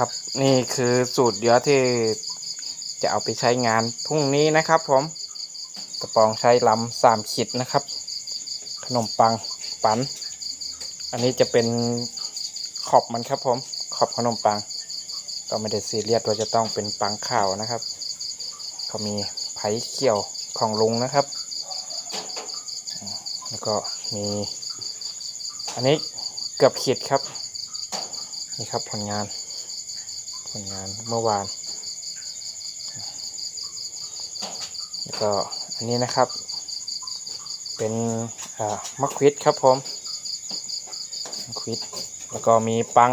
ครับนี่คือสูตรเดียอะที่จะเอาไปใช้งานพรุ่งนี้นะครับ ผมกระปองใช้ลำสามขีดนะครับ ขนมปังปันอันนี้จะเป็นขอบมันครับ ผมขอบขนมปัง ก็ไม่ได้ซีเรียสว่าจะต้องเป็นปังข้าวนะครับเขามีไผ่เขียวของลุงนะครับ แล้วก็มี อันนี้เกือบขีดครับ นี่ครับผลงาน ผลงานเมื่อวานแล้วก็อันนี้นะครับ เป็นอ่ามะควิดครับผมมะควิดแล้วก็มีปัง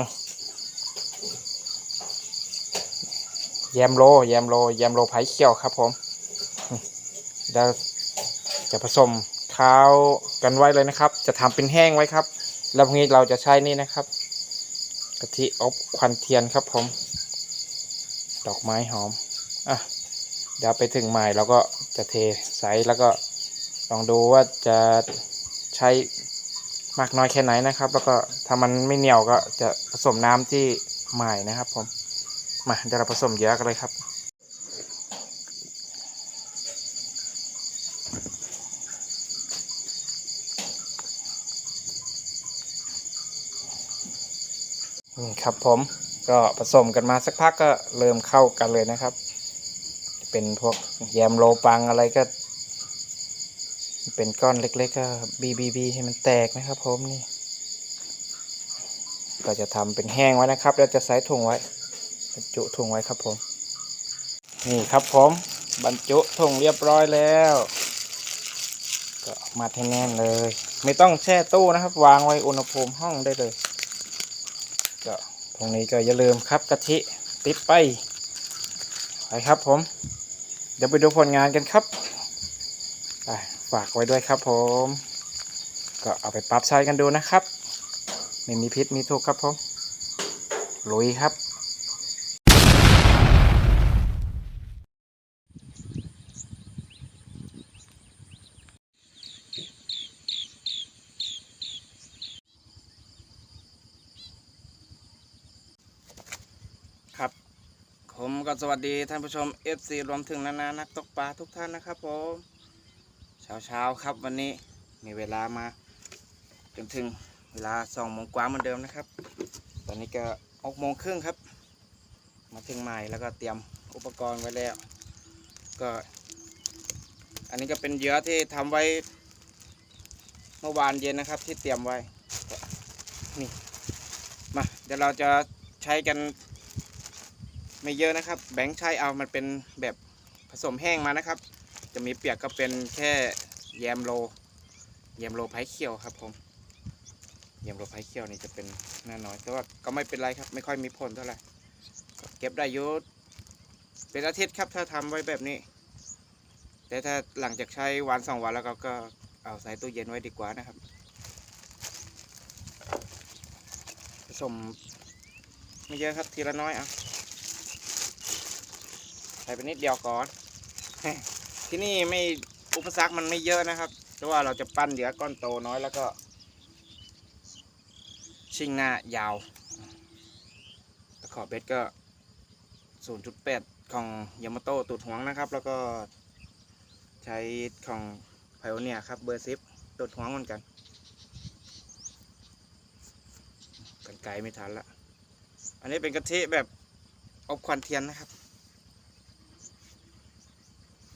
แยมโลแยมโลแยมโลไผ่เขียวครับผมเดี๋ยวจะผสมข้าวกันไว้เลยนะครับ จะทำเป็นแห้งไว้ครับ แล้วพรุ่งนี้เราจะใช้นี่นะครับกะทิอบควันเทียนครับผม ดอกไม้หอม อะ เดี๋ยวไปถึงใหม่เราก็จะเทใส่แล้วก็ลองดูว่าจะใช้มากน้อยแค่ไหนนะครับ แล้วก็ถ้ามันไม่เหนียวก็จะผสมน้ำที่ใหม่นะครับผม มาเดี๋ยวเราผสมเยอะกันเลยครับนี่ครับผม ก็ผสมกันมาสักพักก็เริ่มเข้ากันเลยนะครับ เป็นพวกแยมโลปังอะไรก็ เป็นก้อนเล็กๆก็บีบีบีให้มันแตกนะครับผมนี่ ก็จะทำเป็นแห้งไว้นะครับ แล้วจะใส่ถุงไว้บรรจุถุงไว้ครับผม นี่ครับผมบรรจุถุงเรียบร้อยแล้ว ก็มัดให้แน่นเลย ไม่ต้องแช่ตู้นะครับ วางไว้อุณหภูมิห้องได้เลย ก็ รงนี้ก็อย่าลืมครับกะทิติดไปไปครับผม เดี๋ยวไปดูผลงานกันครับไปฝากไว้ด้วยครับผม ก็เอาไปปรับใช้กันดูนะครับ ไม่มีพิษมีทุกข์ครับผมลุยครับครับ ก็สวัสดีท่านผู้ชม FC รวมถึงนานานักตกปลาทุกท่านนะครับผมเช้าเช้าครับวันนี้มีเวลามาจนถึงเวลาสองโมงกว่าเหมือนเดิมนะครับ ตอนนี้ก็หกโมงครึ่งครับ มาถึงใหม่แล้วก็เตรียมอุปกรณ์ไว้แล้ว ก็ อันนี้ก็เป็นเหยื่อที่ทำไว้เมื่อวานเย็นนะครับที่เตรียมไว้นี่มาเดี๋ยวเราจะใช้กัน ไม่เยอะนะครับ แบงค์ใช้เอามันเป็นแบบผสมแห้งมานะครับ จะมีเปียกก็เป็นแค่แยมโลแยมโลไผ่เขียวครับผมแยมโลไผ่เขียวนี่จะเป็นหน้าน้อย แต่ว่าก็ไม่เป็นไรครับ ไม่ค่อยมีผลเท่าไหร่เก็บได้อยุเป็นอาทิตย์ครับถ้าทำไว้แบบนี้ แต่ถ้าหลังจากใช้วันสองวันแล้วก็ก็เอาใส่ตู้เย็นไว้ดีกว่านะครับ ผสมไม่เยอะครับทีละน้อยเอา ใส่ไปนิดเดียวก่อน ที่นี่ไม่อุปสรรคมันไม่เยอะนะครับเพราะว่าเราจะปั้นเหลือก้อนโตน้อยแล้วก็ชิงหน้ายาวตะขอเบ็ดก็ 0.8 ของยามาโต้ตูดหวงนะครับ แล้วก็ใช้ของไพโอเนียครับเบอร์ซิปตูดหวงเหมือนกัน กันไกลไม่ทันละ อันนี้เป็นกะทิแบบอบควันเทียนนะครับ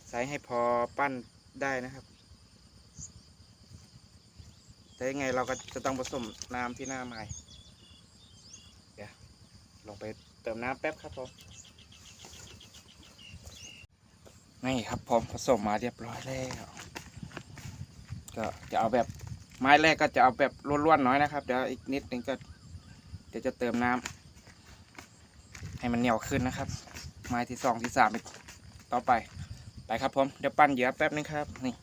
ใส่ให้พอปั้นได้นะครับ แต่ยังไงเราก็จะต้องผสมน้ำที่หน้าไม้เดี๋ยวลงไปเติมน้ำแป๊บครับผมนี่ครับผมผสมมาเรียบร้อยแล้วก็จะเอาแบบไม้แรกก็จะเอาแบบล้วนๆน้อยนะครับเดี๋ยวอีกนิดนึงก็เดี๋ยวจะเติมน้ำให้มันเหนียวขึ้นนะครับ ไม้ที่สองที่สามต่อไป ไปครับผมเดี๋ยวปั้นเหยื่อแป๊บนึงครับ นี่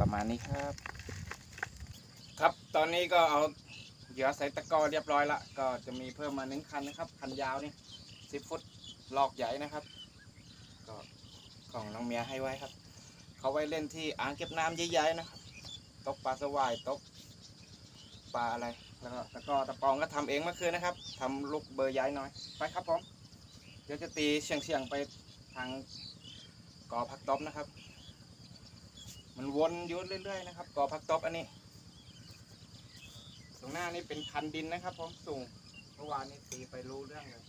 ประมาณนี้ครับ ครับตอนนี้ก็เอาเหยื่อใส่ตะกร้อเรียบร้อยละก็จะมีเพิ่มมาหนึ่งคันนะครับ คันยาวนี่สิบฟุตหลอกใหญ่นะครับ ก็ของน้องเมียให้ไว้ครับ เขาไว้เล่นที่อ่างเก็บน้ำใหญ่ๆนะครับตกปลาสวายตกปลาอะไรแล้วก็ตะกอตะปองก็ทำเองเมื่อคืนนะครับทำลูกเบอร์ย้ายน้อย ไปครับผม เดี๋ยวจะตีเฉียงเฉียงๆไปทาง กอผักตบนะครับ มันวนยุ่เรื่อยๆนะครับกอผักตบอันนี้ ตรงหน้านี่เป็นคันดินนะครับพร้อมสูงเมื่อวานนี้ตีไปรู้เรื่องเลย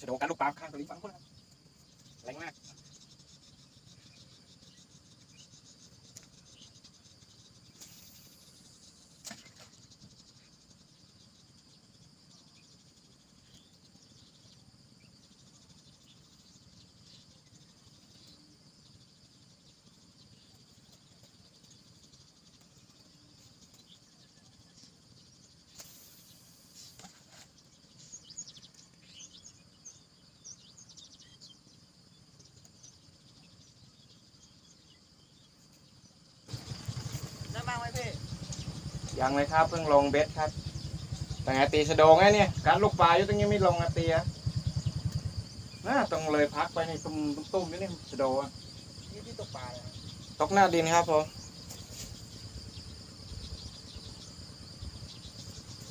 จะโดนการลูกปลาข้างตัวนี้ฟังคนครับแรงมาก ยังเลยครับเพิ่งลงเบ็ดครับ แต่ไงตีสะโดงไงเนี่ยการลูกปลาอยู่ตรงนี้ไม่ลงอะตีอะน่าต้องเลยพักไปนี่ตุ้มตุ้มๆอยู่นี่สะโดงอะนี่พี่ตกปลาเลยนะตกหน้าดินครับผม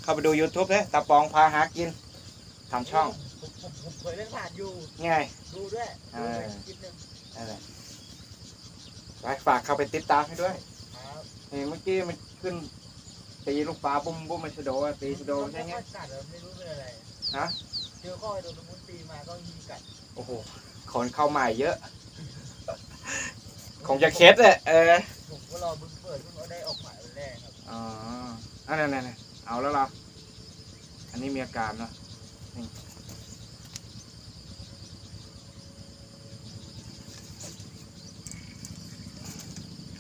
เข้าไปดู YouTube เลยตาปองพาหากินทำช่องผมผมผมเคยเล่นผ่านอยู่ง่ายดูด้วยเอดูอด้วยคลิปหนึงนั่นแหละไปฝากเข้าไปติดตามให้ด้วยครับนี่เมื่อกี้มันขึ้น ตีลูกปลาบุ้มบุ้มมันสะโดอะตีสะโดใช่ไงม่ค่อยกัดเลยไม่รู้เป็นอะไรฮะเจอข้อโดนมุนตีมาก็ยิงกัดโอ้โหคนเข้าใหม่เยอะคงจะเคสเลยเออผมก็รอบึ้งเปิดเพิ่งเอาได้ออกหมายวันแรกครับอ๋ออันนั้นนั่นเอาแล้วเหรออันนี้มีอาการเนาะนี่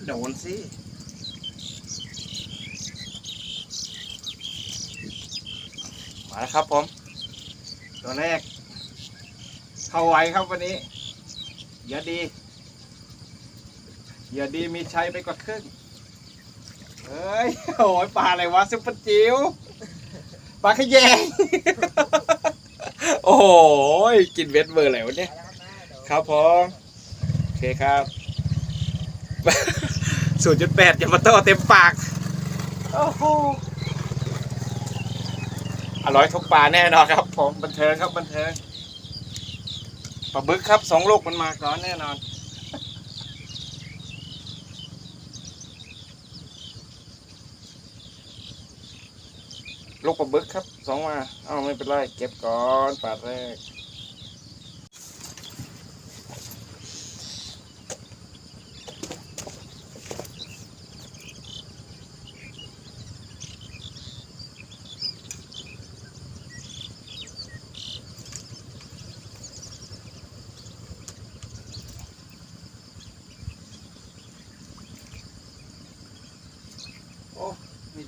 โดนสิ มาแล้วครับผม ตัวแรก เข้าไวครับวันนี้อย่าดีอย่าดีมีชัยไปกว่าครึ่งเฮ้ยโอ้ยปลาอะไรวะซุปเปอร์จิ๋วปลาขยงโอ้โหกินเวทเบอร์อะไรวะเนี่ยมาแล้วครับนะเดี๋ยวครับผมโอเคครับศูนย์จุดแปดยามาโต้เต็มปาก โอ้โห อร่อยทุกปลาแน่นอนครับ ผมบันเทิงครับบันเทิงปลาบึกครับสองลูกมันมาก่อนแน่นอน ลูกปลาบึกครับสองมาเอ้าไม่เป็นไรเก็บก่อนปลาแรก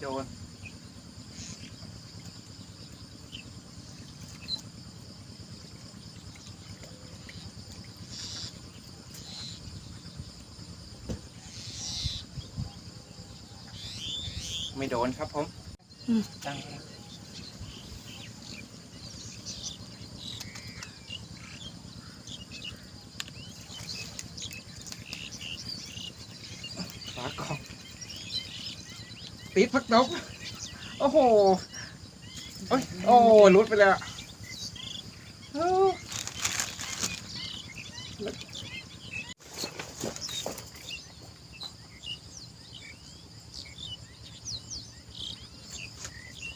โดนไม่โดนครับผมจังฝากล่อง ติดพักนก โอ้โห โอ้ยโอ้ยหลุดไปแล้วเอ้า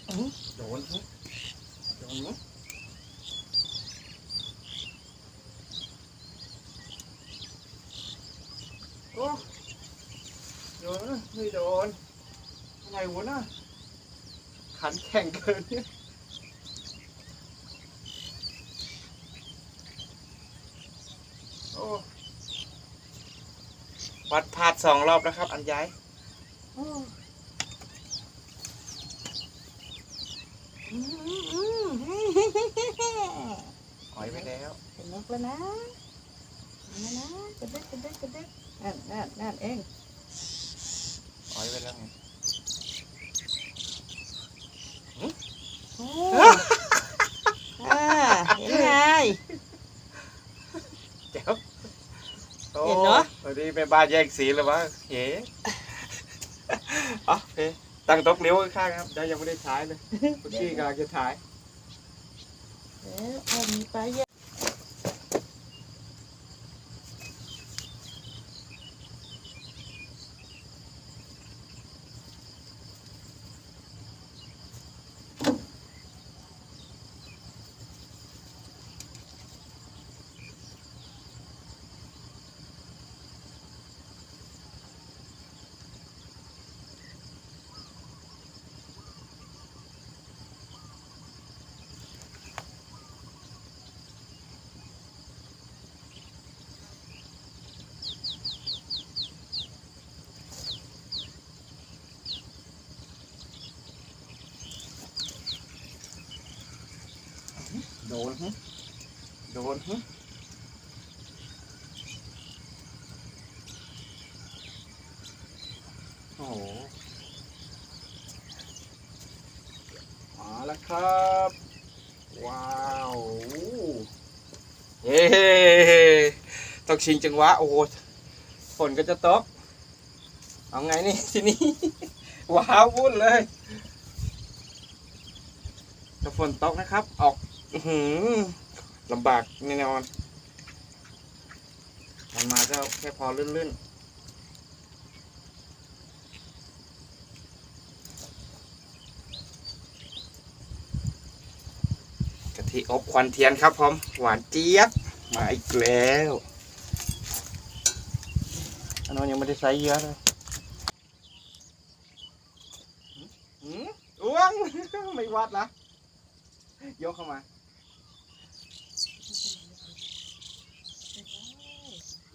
อื้อโดนครับโดนมั้ยโอ้โดนนะไม่โดน อะไรวะน่ะขันแข่งเกินเนี่ยวัดพาดสองรอบนะครับ อันย้ายโอ้อืมอืมอืมหอยไปแล้วเป็นนกแล้วนะนะนะกระดึกกระดึกกระดึกนั่นนั่นนั่นเองหอยไปแล้วไง โอ้อ่าเห็นไง เจ้า เห็นเน อะวันนี้ไปบ้านแยกสีแล้ววะเฮ้อ๋อโอเคตั้งโต๊ะเลี้ยวข้างๆครับเดี๋ยวยังไม่ได้ถ่ายเลยเมื่อกี้กำลังจะถ่าย เอ๊ะเอามีปลาเยอะ นหึโดนหึโอ้โหมาแล้วครับ ว้าวเย้ต้องชิงจังหวะ โอ้โหฝนก็จะตก เอาไงนี่ทีนี้ ว้าววุ่นเลยถ้าฝนตกนะครับ ออก หือลำบากแน่นอนมันมาก็แค่พอลื่นๆกะทิอบควันเทียนครับผมหวานเจี๊ยบมาอีกแล้วอันนั้นยังไม่ได้ใส่เยอะเลยหืมอ้วงไม่วัดละยกเข้ามา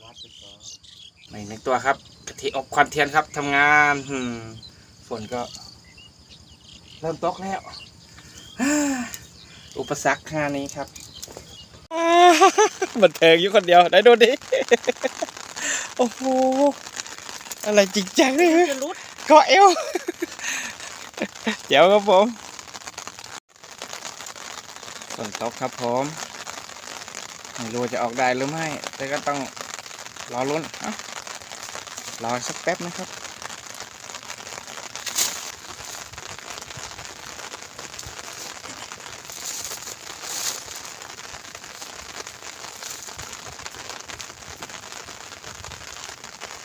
วัดไปก่อน ไม่ในตัวครับกะทิอบควันเทียนครับทำงานหืฝนก็ เริ่มตกแล้ว อุปสรรคค่านี้ครับบันเทิงอยู่คนเดียว ได้ดูดิ โอ้โห อะไรจริงจังเลยจะรุดเกาะเอว เดี๋ยวครับผมฝนตกครับผมไม่รู้จะออกได้หรือไม่ แต่ก็ต้องรอลุ้นอ้า รอสักแป๊บนะครับ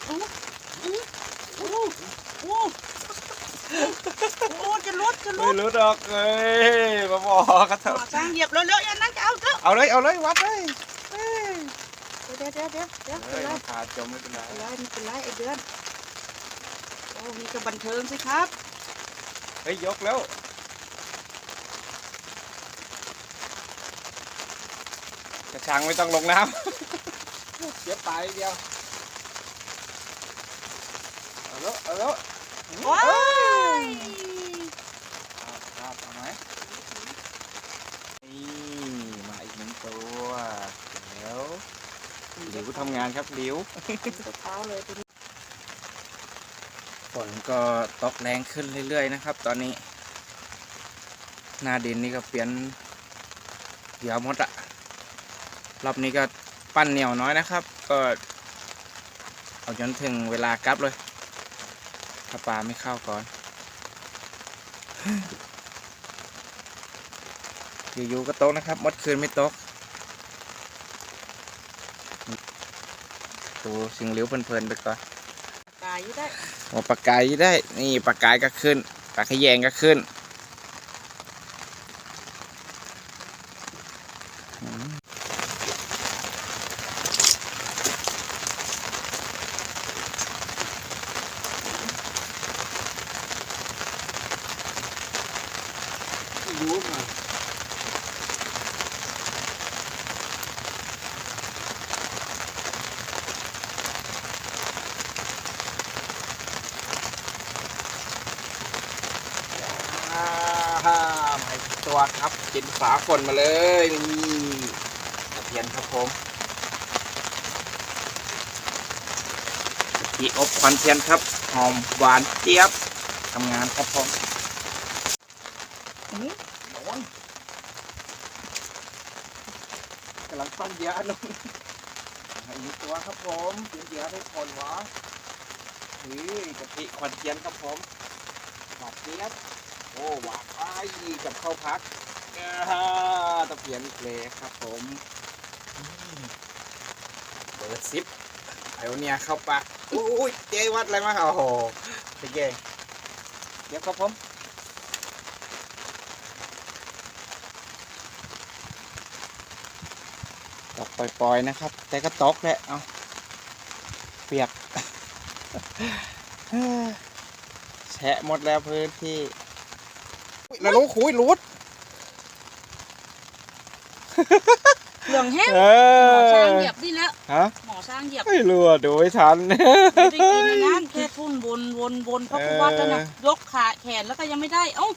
โอ้โอ้โอ้จะรุดจะรุไม่ดรู้ดอกเอ้ยมาบอกกันเถต่ออะสร้างเหยียบเร็วๆอย่างนั้นจะเอาเถอะเอาเลยเอาเลยวัดเลยเอ้ย เดี๋ยวเดี๋ยวเดี๋ยวเดี๋ยวเฮ้เป็นยไรขาดจมไม่เป็นไรเป็นไรไม่เป็นไรไอเดือนโอ้มีกระบันเทิงสิครับเฮ้ยยกแล้วกระชังไม่ต้องลงน้ำเสียบปลายเดียวเอาแล้วเอาแล้วว้าย ครับครับเอาไหมนี่มาอีกหนึ่งตัวเดี๋ยวหลิวทำงานครับหลิวตัวเท้าเลยตัวนี้ฝนก็ตกแรงขึ้นเรื่อยๆนะครับ ตอนนี้ หน้าดินนี่ก็เปลี่ยนเดี๋ยวหมดอะรอบนี้ก็ปั้นเหนียวน้อยนะครับ ก็เอาจนถึงเวลากลับเลย ถ้าปลาไม่เข้าก่อนอยู่ๆก็ตกนะครับมดคืนไม่ตก ดูสิ่งเหลวเพลินๆไปก่อนกายอยู่ได้โอ้ปลากายได้ นี่ปลากายก็ขึ้นปลาขยงก็ขึ้นอืมรู้มา ตัวครับกินฝาฝนมาเลยนี่ตะเพียนครับผมที่อบควันเทียนครับ หอมหวานเจี๊ยบทำงานครับผมอันนี้โดนกำลังปั้นเหยอะนุ่นให้มีตัวครับผมเสียเหยอะได้คนวะนี่กะทิควันเทียนครับผมหวานเจี๊ยบ โอ้หวานไอ้กับข้าวพักอ่าตะเพียนอีกเลยครับผมเปิดซิปไอโอเนียเข้าปากอุ้ยเจ๊วัดอะไรมาโอ้โหเป็นไงเดี๋ยวครับผมตกปล่อยๆนะครับ แต่ก็ตกแหละเอาเปียกแฉะหมดแล้วพื้นที่ แล้วรู้คุยรูดเหลืองแห้งเอหมออช้างเหยียบนี่แล้วฮะหมอช้างเหยียบไม่รู้อะดูไม่ทัน ไม่ได้กินอันนั้นแค่ทุ่นวนวนวนเพราะกูว่าจะนะยกขาแขนแล้วก็ยังไม่ได้ เอ้า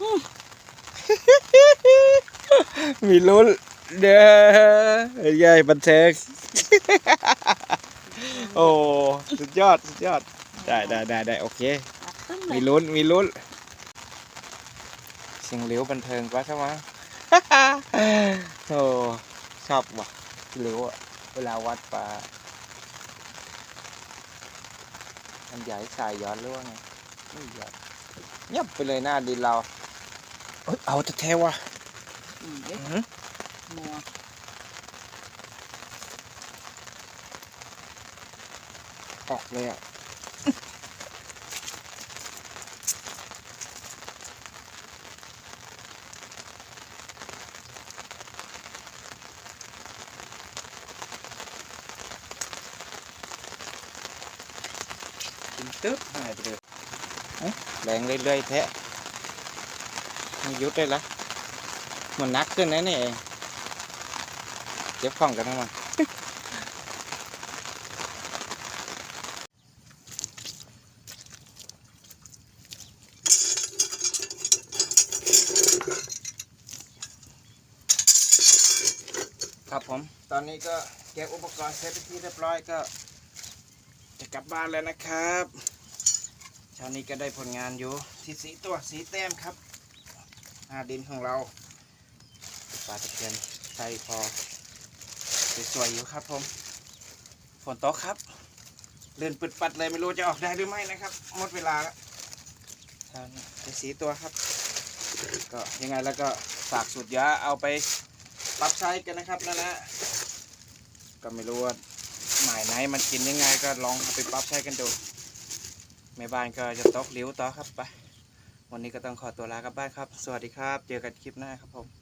อืมมีลุ้นเด้อใหญ่บันเทิงโอ้สุดยอดสุดยอดได้ได้ได้ได้โอเค ตึ้งเลมียลุ้นมีลุ้นเสี ยงเหลียวบันเทิงกว่าใช่ไหมโอ้ชอบว่ะเหลียวอะเวลาวัดปลามันใหญ่สายย้อนหรือว่าไงไม่ย้อนเงียบไปเลยหน้าดินเราเอ้ยเอาแต่แท้ว่ะอืมเอ๊ะอื้อนัวออกเลยอะ กินตึ๊บหายไปเลยแรงเรื่อยๆแท้ไม่ยุดเลยละมันนักขึ้นนะนี่เองเจ็บของกันทั้งวันครับผม ตอนนี้ก็เก็บอุปกรณ์เสร็จเป็นที่เรียบร้อยก็ กลับบ้านแล้วนะครับเช้านี้ก็ได้ผลงานอยู่ที่สีตัวสีแต้มครับหน้าดินของเราปลาตะเพียนใส่พอสวยๆอยู่ครับผมฝนตกครับเลื่อนปึดปัดเลยไม่รู้จะออกได้หรือไม่นะครับหมดเวลาแล้วเช้านี้ได้สีตัวครับ ก็ยังไงแล้วก็ฝากสูตรยาเอาไปปรับใช้กันนะครับนะนะก็ไม่รู้ว่า หมายไหนมันกินยังไงก็ลองเอาไปปรับใช้กันดูแม่บ้านก็จะตอกลิ้วต่อครับไปวันนี้ก็ต้องขอตัวลากลับบ้านครับ สวัสดีครับ เจอกันคลิปหน้าครับผม